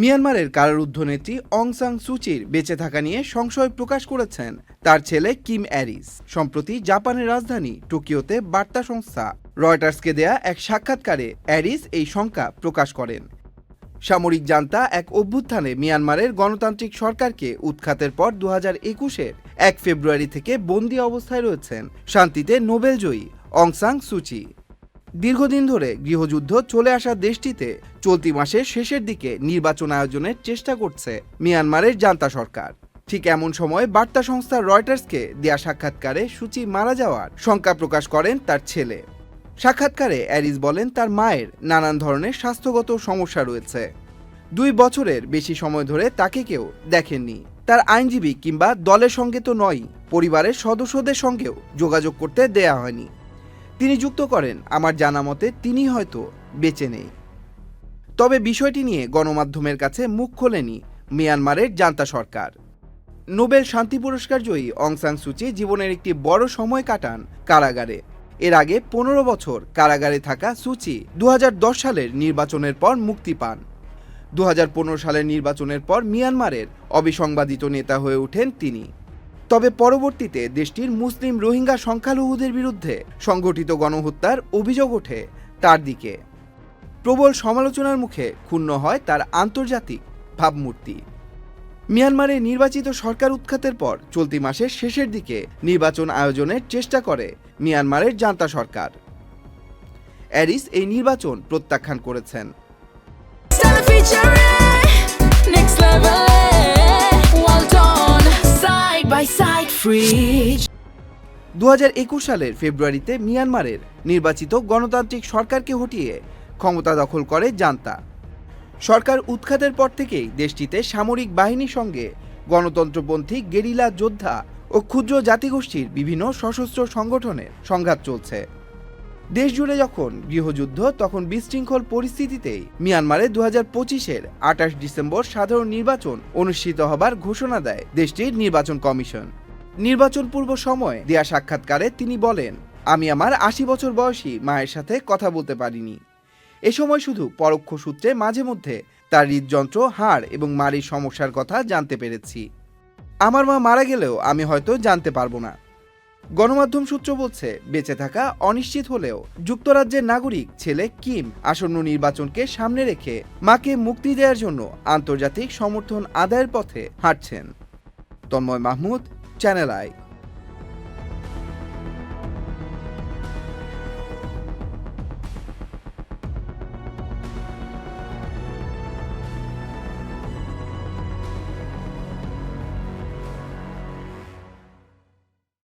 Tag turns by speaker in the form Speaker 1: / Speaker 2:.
Speaker 1: মিয়ানমারের কারারুদ্ধ নেত্রী অং সাং সুচির বেঁচে থাকা নিয়ে সংশয় প্রকাশ করেছেন তার ছেলে কিম অ্যারিস। সম্প্রতি জাপানের রাজধানী টোকিওতে বার্তা সংস্থা রয়টার্সকে দেয়া এক সাক্ষাৎকারে অ্যারিস এই শঙ্কা প্রকাশ করেন। সামরিক জান্তা এক অভ্যুত্থানে মিয়ানমারের গণতান্ত্রিক সরকারকে উৎখাতের পর দু হাজার একুশের এক ফেব্রুয়ারি থেকে বন্দি অবস্থায় রয়েছেন শান্তিতে নোবেলজয়ী অং সাং সুচি দীর্ঘদিন ধরে গৃহযুদ্ধ চলে আসা দেশটিতে চলতি মাসের শেষের দিকে নির্বাচন আয়োজনের চেষ্টা করছে মিয়ানমারের জান্তা সরকার। ঠিক এমন সময় বার্তা সংস্থা রয়টার্সকে দেয়া সাক্ষাৎকারে সূচি মারা যাওয়ার শঙ্কা প্রকাশ করেন তার ছেলে। সাক্ষাৎকারে অ্যারিস বলেন তার মায়ের নানান ধরনের স্বাস্থ্যগত সমস্যা রয়েছে। দুই বছরের বেশি সময় ধরে তাকে কেউ দেখেননি। তার আইনজীবী কিংবা দলের সঙ্গে তো নয় পরিবারের সদস্যদের সঙ্গেও যোগাযোগ করতে দেয়া হয়নি। তিনি যুক্ত করেন। আমার জানা মতে তিনি হয়তো বেঁচে নেই। তবে বিষয়টি নিয়ে গণমাধ্যমের কাছে মুখ খোলেনি মিয়ানমারের জান্তা সরকার। নোবেল শান্তি পুরস্কার জয়ী অং সাং সুচি জীবনের একটি বড় সময় কাটান কারাগারে। এর আগে পনেরো বছর কারাগারে থাকা সুচি দু হাজার দশ সালের নির্বাচনের পর মুক্তি পান। দু হাজার পনেরো সালের নির্বাচনের পর মিয়ানমারের অবিসংবাদিত নেতা হয়ে ওঠেন তিনি। তবে পরবর্তীতে দেশটির মুসলিম রোহিঙ্গা সংখ্যালঘুদের বিরুদ্ধে সংগঠিত গণহত্যার অভিযোগ ওঠে তার দিকে। প্রবল সমালোচনার মুখে ক্ষুণ্ণ হয় তার আন্তর্জাতিক ভাবমূর্তি। মিয়ানমারে নির্বাচিত সরকার উৎখাতের পর চলতি মাসের শেষের দিকে নির্বাচন আয়োজনের চেষ্টা করে মিয়ানমারের জান্তা সরকার। অ্যারিস এই নির্বাচন প্রত্যাখ্যান করেছেন।
Speaker 2: দু হাজার
Speaker 1: একুশ সালের ফেব্রুয়ারিতে মিয়ানমারের নির্বাচিত গণতান্ত্রিক সরকারকে হটিয়ে ক্ষমতা দখল করে জান্তা। সরকার উৎখাতের পর থেকেই দেশটিতে সামরিক বাহিনীর সঙ্গে গণতন্ত্রপন্থী গেরিলা যোদ্ধা ও ক্ষুদ্র জাতিগোষ্ঠীর বিভিন্ন সশস্ত্র সংগঠনের সংঘাত চলছে। দেশ জুড়ে যখন গৃহযুদ্ধ, তখন বিশৃঙ্খল পরিস্থিতিতেই মিয়ানমারে দু হাজার পঁচিশের আঠাশ ডিসেম্বর সাধারণ নির্বাচন অনুষ্ঠিত হবার ঘোষণা দেয় দেশটির নির্বাচন কমিশন। নির্বাচন পূর্ব সময়ে দেয়া সাক্ষাৎকারে তিনি বলেন, আমি আমার আশি বছর বয়সী মায়ের সাথে কথা বলতে পারিনি। এ সময় শুধু পরোক্ষ সূত্রে মাঝে মধ্যে তার হৃদযন্ত্র, হাড় এবং মারির সমস্যার কথা জানতে পেরেছি। আমার মা মারা গেলেও আমি হয়তো জানতে পারব না। গণমাধ্যম সূত্র বলছে, বেঁচে থাকা অনিশ্চিত হলেও যুক্তরাজ্যের নাগরিক ছেলে কিম আসন্ন নির্বাচনকে সামনে রেখে মাকে মুক্তি দেওয়ার জন্য আন্তর্জাতিক সমর্থন আদায়ের পথে হাঁটছেন। Tanmoy Mahmud channel I